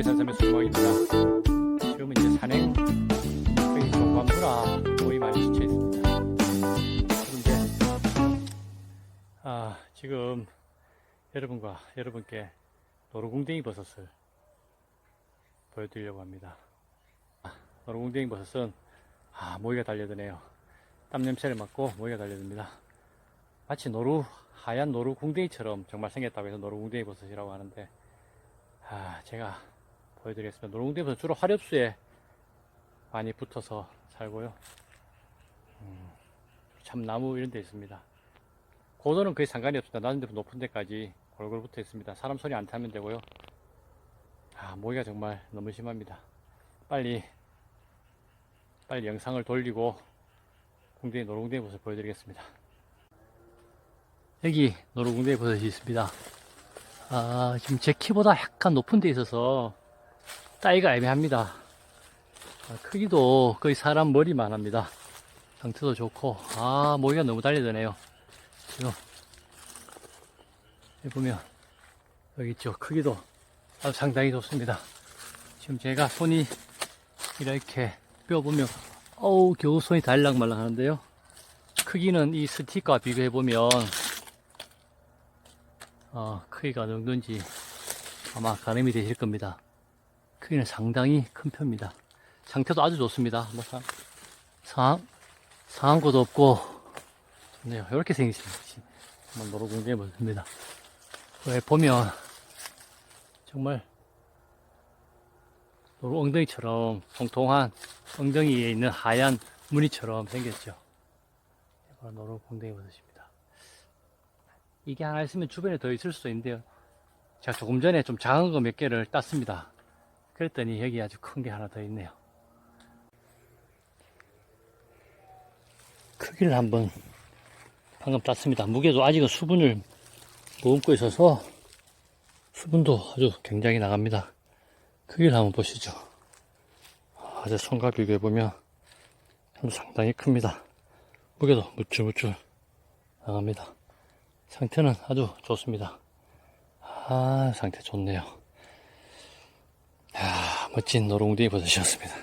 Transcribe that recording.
머리 산삼의 수박입니다. 지금은 이제 산행 거의 동반부라 거의 많이 지쳐 있습니다. 그런데 아 지금 여러분과 여러분께 노루궁뎅이 버섯을 보여드리려고 합니다. 아, 노루궁뎅이 버섯은 아 모기가 달려드네요. 땀 냄새를 맡고 모기가 달려듭니다. 마치 노루 하얀 노루 궁뎅이처럼 정말 생겼다고 해서 노루 궁뎅이 버섯이라고 하는데 아 제가 보여드리겠습니다. 버섯 주로 화렵수에 많이 붙어서 살고요. 음, 참나무 이런 데 있습니다. 고도는 거의 상관이 없습니다. 낮은 데부터 높은 데까지 골골 붙어 있습니다. 사람 손이 안 타면 되고요. 아 모기가 정말 너무 심합니다. 빨리 빨리 영상을 돌리고 노루 궁뎅이 버섯 보여드리겠습니다. 여기 노루궁뎅이 버섯이 있습니다. 아, 지금 제 키보다 약간 높은 데 있어서 따기가 애매합니다. 아, 크기도 거의 사람 머리만 합니다. 상태도 좋고, 아, 모기가 너무 달려드네요. 지금, 여기 보면, 여기 있죠. 크기도 아주 상당히 좋습니다. 지금 제가 손이 이렇게 뼈보면, 어우, 겨우 손이 달랑말랑 하는데요. 크기는 이 스틱과 비교해보면, 어, 크기가 어느 정도인지 아마 가늠이 되실 겁니다. 크기는 상당히 큰 편입니다. 상태도 아주 좋습니다. 뭐 상, 상, 상한 것도 없고, 좋네요. 이렇게 생기십니다. 한번 노루궁뎅이 보습니다. 왜 보면, 정말, 노루 엉덩이처럼 통통한 엉덩이에 있는 하얀 무늬처럼 생겼죠. 바로 노루궁뎅이 버섯입니다. 이게 하나 있으면 주변에 더 있을 수도 있는데요. 제가 조금 전에 좀 작은 거 몇 개를 땄습니다. 그랬더니 여기 아주 큰 게 하나 더 있네요. 크기를 한번 방금 땄습니다. 무게도 아직은 수분을 머금고 있어서 수분도 아주 굉장히 나갑니다. 크기를 한번 보시죠. 아주 손과 비교해보면 상당히 큽니다. 무게도 무줄무줄 나갑니다. 상태는 아주 좋습니다. 아, 상태 좋네요. 야, 멋진 노롱둥이 버섯이었습니다.